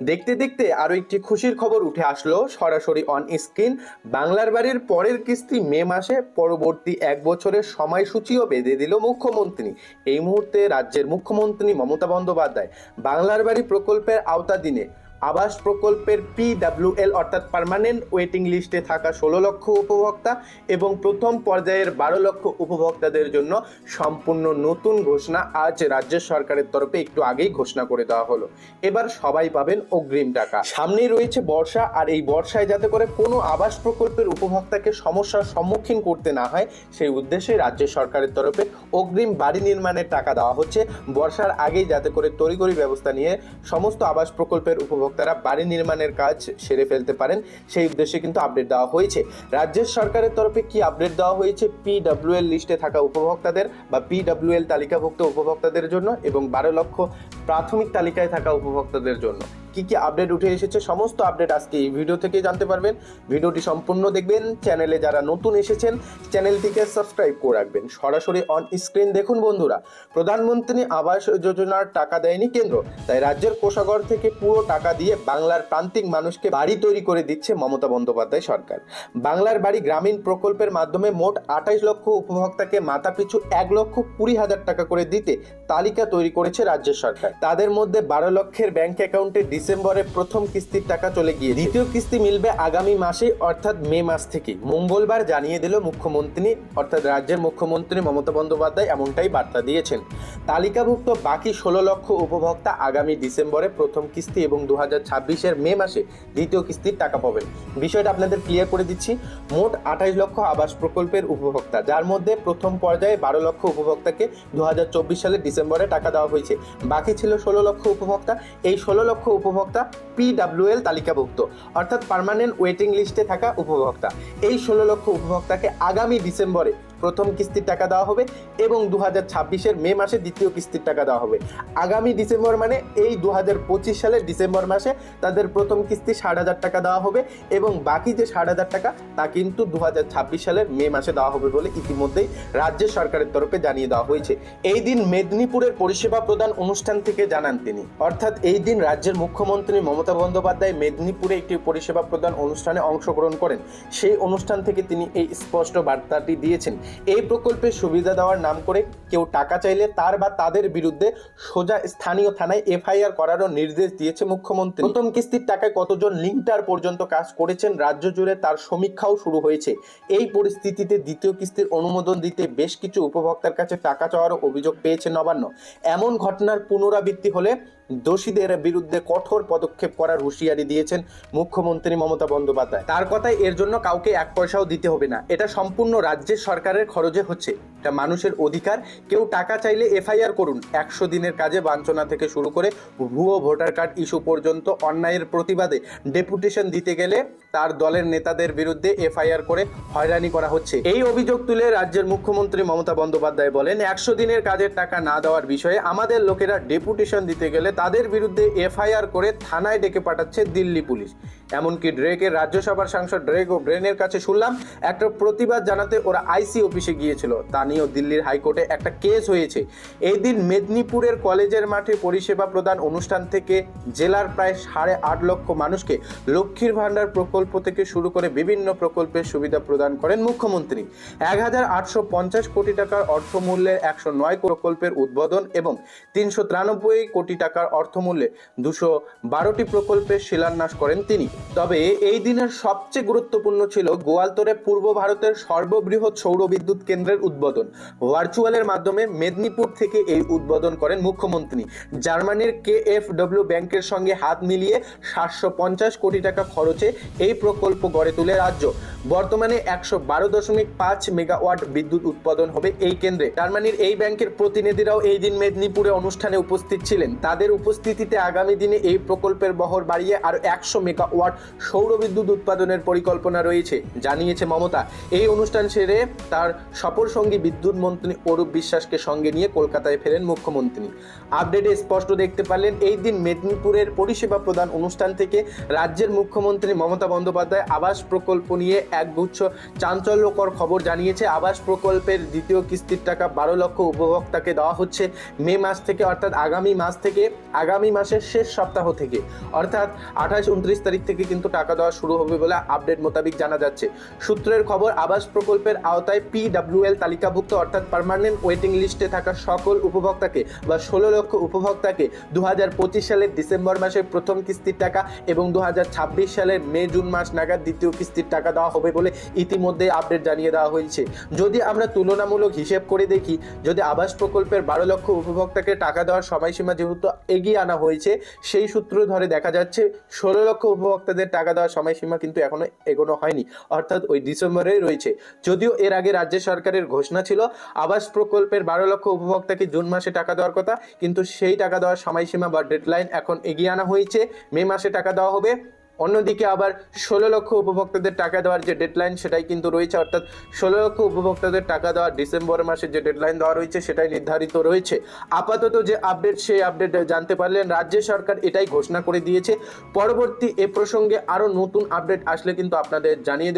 দেখতে দেখতে আরও একটি খুশির খবর উঠে আসলো সরাসরি অন স্ক্রিন বাংলার বাড়ির পরের কিস্তি মে মাসে, পরবর্তী এক বছরের সময়সূচিও বেঁধে দিল মুখ্যমন্ত্রী। এই মুহূর্তে রাজ্যের মুখ্যমন্ত্রী মমতা বন্দ্যোপাধ্যায় বাংলার বাড়ি প্রকল্পের আওতাধীনে। আবাস প্রকল্পের পিডাব্লিউএল অর্থাৎ পার্মানেন্ট ওয়েটিং লিস্টে থাকা ষোলো লক্ষ উপভোক্তা এবং প্রথম পর্যায়ের বারো লক্ষ উপভোক্তাদের জন্য সম্পূর্ণ নতুন ঘোষণা আজ রাজ্য সরকারের তরফে একটু আগেই ঘোষণা করে দেওয়া হলো। এবার সবাই পাবেন অগ্রিম টাকা। সামনেই রয়েছে বর্ষা, আর এই বর্ষায় যাতে করে কোনো আবাস প্রকল্পের উপভোক্তাকে সমস্যার সম্মুখীন করতে না হয়, সেই উদ্দেশ্যে রাজ্য সরকারের তরফে অগ্রিম বাড়ি নির্মাণের টাকা দেওয়া হচ্ছে। বর্ষার আগেই যাতে করে তড়িঘড়ি ব্যবস্থা নিয়ে সমস্ত আবাস প্রকল্পের উপভোক্তারা বাড়ি নির্মাণের কাজ সেরে ফেলতে পারেন। সেই উদ্দেশ্যে কিন্তু আপডেট দেওয়া হয়েছে। রাজ্যের সরকারের তরফে কি আপডেট দেওয়া হয়েছে? পিডব্লিউএল লিস্টে থাকা উপভোক্তাদের বা পিডব্লিউএল তালিকাভুক্ত উপভোক্তাদের জন্য এবং বারো লক্ষ প্রাথমিক তালিকায় থাকা উপভোক্তাদের জন্য। কি কি আপডেট উঠে এসেছে, সমস্ত আপডেট আজকে এই ভিডিও থেকে জানতে পারবেন। ভিডিওটি সম্পূর্ণ দেখবেন চ্যানেলে যারা নতুন এসেছেন চ্যানেলটিকে সাবস্ক্রাইব করে রাখবেন। সরাসরি অন স্ক্রিন দেখুন বন্ধুরা। প্রধানমন্ত্রী আবাস যোজনার টাকা দেয়নি কেন্দ্র, তাই রাজ্যের কোষাগর থেকে পুরো টাকা দিয়ে বাংলার প্রান্তিক মানুষকে বাড়ি তৈরি করে দিচ্ছে মমতা বন্দ্যোপাধ্যায় সরকার। বাংলার বাড়ি গ্রামীণ প্রকল্পের মাধ্যমে মোট আঠাইশ লক্ষ উপভোক্তাকে মাথাপিছু এক লক্ষ কুড়ি হাজার টাকা করে দিতে তালিকা তৈরি করেছে রাজ্য সরকার। তাদের মধ্যে বারো লক্ষের ব্যাংক অ্যাকাউন্টে ডিসেম্বরে প্রথম কিস্তির টাকা চলে গিয়ে দ্বিতীয় কিস্তি মিলবে আগামী মাসে, অর্থাৎ মে মাস থেকে। মঙ্গলবার জানিয়ে দিল মুখ্যমন্ত্রী, অর্থাৎ রাজ্যের মুখ্যমন্ত্রী মমতা বন্দ্যোপাধ্যায় এমনটাই বার্তা দিয়েছেন। তালিকাভুক্ত বাকি ষোলো লক্ষ উপভোক্তা আগামী ডিসেম্বরে প্রথম কিস্তি এবং দু হাজার ছাব্বিশের মে মাসে দ্বিতীয় কিস্তির টাকা পাবেন। বিষয়টা আপনাদের ক্লিয়ার করে দিচ্ছি। মোট আঠাইশ লক্ষ আবাস প্রকল্পের উপভোক্তা, যার মধ্যে প্রথম পর্যায়ে বারো লক্ষ উপভোক্তাকে দু হাজার চব্বিশ সালের ডিসেম্বরে টাকা দেওয়া হয়েছে। বাকি ছিল ষোলো লক্ষ উপভোক্তা। এই ষোলো লক্ষ উপভোক্তা পিডাব্লিউএল তালিকাভুক্ত অর্থাৎ পারমানেন্ট ওয়েটিং লিস্টে থাকা উপভোক্তা। এই ষোলো লক্ষ উপভোক্তাকে আগামী ডিসেম্বরে প্রথম কিস্তির টাকা দেওয়া হবে এবং দু হাজার ছাব্বিশের মে মাসে দ্বিতীয় কিস্তির টাকা দেওয়া হবে। আগামী ডিসেম্বর মানে এই দু হাজার পঁচিশ সালের ডিসেম্বর মাসে তাদের প্রথম কিস্তি ষাট হাজার টাকা দেওয়া হবে এবং বাকি যে ষাট হাজার টাকা তা কিন্তু দু হাজার ছাব্বিশ সালের মে মাসে দেওয়া হবে বলে ইতিমধ্যেই রাজ্য সরকারের তরফে জানিয়ে দেওয়া হয়েছে। এই দিন মেদিনীপুরের পরিষেবা প্রদান অনুষ্ঠান থেকে জানান তিনি। অর্থাৎ এই দিন রাজ্যের মুখ্যমন্ত্রী মমতা বন্দ্যোপাধ্যায় মেদিনীপুরে একটি পরিষেবা প্রদান অনুষ্ঠানে অংশগ্রহণ করেন। সেই অনুষ্ঠান থেকে তিনি এই স্পষ্ট বার্তাটি দিয়েছেন। এই প্রকল্পের সুবিধা দেওয়ার নাম করে কেউ টাকা চাইলে তার বা তাদের বিরুদ্ধে সোজা স্থানীয় থানায় এফআইআর করারও নির্দেশ দিয়েছে মুখ্যমন্ত্রী। প্রথম কিস্তির টাকায় কতজন লিঙ্কটার পর্যন্ত কাজ করেছেন রাজ্য জুড়ে তার সমীক্ষাও শুরু হয়েছে। এই পরিস্থিতিতে দ্বিতীয় কিস্তির অনুমোদন দিতে বেশ কিছু উপভোক্তার কাছে টাকা চাওয়ারও অভিযোগ পেয়েছে নবান্ন। এমন ঘটনার পুনরাবৃত্তি হলে দোষীদের বিরুদ্ধে কঠোর পদক্ষেপ করার হুঁশিয়ারি দিয়েছেন মুখ্যমন্ত্রী মমতা বন্দ্যোপাধ্যায়। তার কথায় এর জন্য কাউকে এক পয়সাও দিতে হবে না। এটা সম্পূর্ণ রাজ্যের সরকারের খরচে হচ্ছে। এটা মানুষের অধিকার। কেউ টাকা চাইলে এফআইআর করুন। একশো দিনের কাজে বাঞ্ছনা থেকে শুরু করে ভুয়ো ভোটার কার্ড ইস্যু পর্যন্ত অন্যায়ের প্রতিবাদে ডেপুটেশন দিতে গেলে তার দলের নেতাদের বিরুদ্ধে এফআইআর করে হয়রানি করা হচ্ছে। এই অভিযোগ তুলে রাজ্যের মুখ্যমন্ত্রী মমতা বন্দ্যোপাধ্যায় বলেন, একশো দিনের কাজের টাকা না দেওয়ার বিষয়ে আমাদের লোকেরা ডেপুটেশন দিতে গেলে তাদের বিরুদ্ধে এফআইআর করে থানায় ডেকে পাঠাচ্ছে দিল্লি পুলিশ। এমনকি ড্রেকের রাজ্যসভার সাংসদ ড্রেক ও ব্রেনের কাছে শুনলাম, একটা প্রতিবাদ জানাতে ওরা আইসি অফিসে গিয়েছিল। তা নিয়েও দিল্লির হাইকোর্টে একটা কেস হয়েছে। এই দিন মেদিনীপুরের কলেজের মাঠে পরিষেবা প্রদান অনুষ্ঠান থেকে জেলার প্রায় সাড়ে আট লক্ষ মানুষকে লক্ষ্মীর ভাণ্ডার প্রকল্প থেকে শুরু করে বিভিন্ন প্রকল্পের সুবিধা প্রদান করেন মুখ্যমন্ত্রী। এক হাজার আটশো পঞ্চাশ কোটি টাকার অর্থমূল্যের একশো নয় প্রকল্পের উদ্বোধন এবং তিনশো তিরানব্বই কোটি টাকার অর্থমূল্যে দুশো বারোটি প্রকল্পের শিলান্যাস করেন তিনি। তবে এই দিনের সবচেয়ে গুরুত্বপূর্ণ ছিল গোয়ালতরে পূর্ব ভারতের সর্ববৃহৎ সৌর বিদ্যুৎ কেন্দ্রের উদ্বোধন। ভার্চুয়ালের মাধ্যমে মেদিনীপুর থেকে এই উদ্বোধন করেন মুখ্যমন্ত্রী। জার্মানির কে এফ ডব্লিউ ব্যাংকের সঙ্গে হাত মিলিয়ে সাতশো পঞ্চাশ কোটি টাকা খরচে এই প্রকল্প গড়ে তুলে রাজ্য। বর্তমানে একশো বারো দশমিক পাঁচ মেগাওয়াট বিদ্যুৎ উৎপাদন হবে এই কেন্দ্রে। জার্মানির এই ব্যাংকের প্রতিনিধিরাও এই দিন মেদিনীপুরে অনুষ্ঠানে উপস্থিত ছিলেন। তাদের উপস্থিতিতে আগামী দিনে এই প্রকল্পের বহর বাড়িয়ে আরও একশো মেগাওয়াট সৌর বিদ্যুৎ উৎপাদনের পরিকল্পনা রয়েছে, জানিয়েছে মমতা। এই অনুষ্ঠান সেরে তার সফর সঙ্গী বিদ্যুৎ মন্ত্রী অরূপ বিশ্বাসকে সঙ্গে নিয়ে কলকাতায় ফেরেন মুখ্যমন্ত্রী। আপডেটে স্পষ্ট দেখতে পারলেন, এই দিন মেদিনীপুরের পরিষেবা প্রদান অনুষ্ঠান থেকে রাজ্যের মুখ্যমন্ত্রী মমতা বন্দ্যোপাধ্যায় আবাস প্রকল্প নিয়ে একগুচ্ছ চাঞ্চল্যকর খবর জানিয়েছে। আবাস প্রকল্পের দ্বিতীয় কিস্তির টাকা বারো লক্ষ উপভোক্তাকে দেওয়া হচ্ছে মে মাস থেকে, অর্থাৎ আগামী মাস থেকে, আগামী মাসের শেষ সপ্তাহ থেকে। অর্থাৎ আঠাশ, উনত্রিশ তারিখ থেকে কিন্তু টাকা দেওয়া শুরু হবে বলে আপডেট মোতাবেক জানা যাচ্ছে। সূত্রের খবর, আবাস প্রকল্পের আওতায় পিডাব্লিউএল তালিকাভুক্ত অর্থাৎ পার্মানেন্ট ওয়েটিং লিস্টে থাকা সকল উপভোক্তাকে বা ষোলো লক্ষ উপভোক্তাকে দু হাজার পঁচিশ সালের ডিসেম্বর মাসের প্রথম কিস্তির টাকা এবং দু হাজার ছাব্বিশ সালের মে, জুন মাস নাগাদ দ্বিতীয় কিস্তির টাকা দেওয়া হবে বলে ইতিমধ্যে আপডেট জানিয়ে দেওয়া হয়েছে। যদি আমরা তুলনামূলক হিসেব করে দেখি, যদি আবাস প্রকল্পের বারো লক্ষ উপভোক্তাকে টাকা দেওয়ার সময়সীমা যেহেতু এগিয়ে আনা হয়েছে, সেই সূত্র ধরে দেখা যাচ্ছে ষোলো লক্ষ উপভোক্তাদের টাকা দেওয়ার সময়সীমা কিন্তু এখনও এগোনো হয়নি, অর্থাৎ ওই ডিসেম্বরেই রয়েছে। যদিও এর আগে রাজ্য সরকারের ঘোষণা ছিল। আবাস প্রকল্পের বারো লক্ষ উপভোক্তাকে জুন মাসে টাকা দেওয়ার কথা? কিন্তু সেই টাকা দেওয়ার সময়সীমা বা ডেডলাইন এখন এগিয়ে আনা হয়েছে। মে মাসে টাকা দেওয়া হবে। অন্যদিকে আবার ষোলো লক্ষ উপভোক্তাদের টাকা দেওয়ার যে ডেডলাইন সেটাই কিন্তু রয়েছে। অর্থাৎ ষোলো লক্ষ উপভোক্তাদের টাকা দেওয়ার ডিসেম্বর মাসে যে ডেডলাইন দেওয়া রয়েছে সেটাই নির্ধারিত রয়েছে। আপাতত যে আপডেট সেই আপডেট জানতে পারলেন রাজ্য সরকার এটাই ঘোষণা করে দিয়েছে। পরবর্তী এ প্রসঙ্গে আরও নতুন আপডেট আসলে কিন্তু আপনাদের জানিয়ে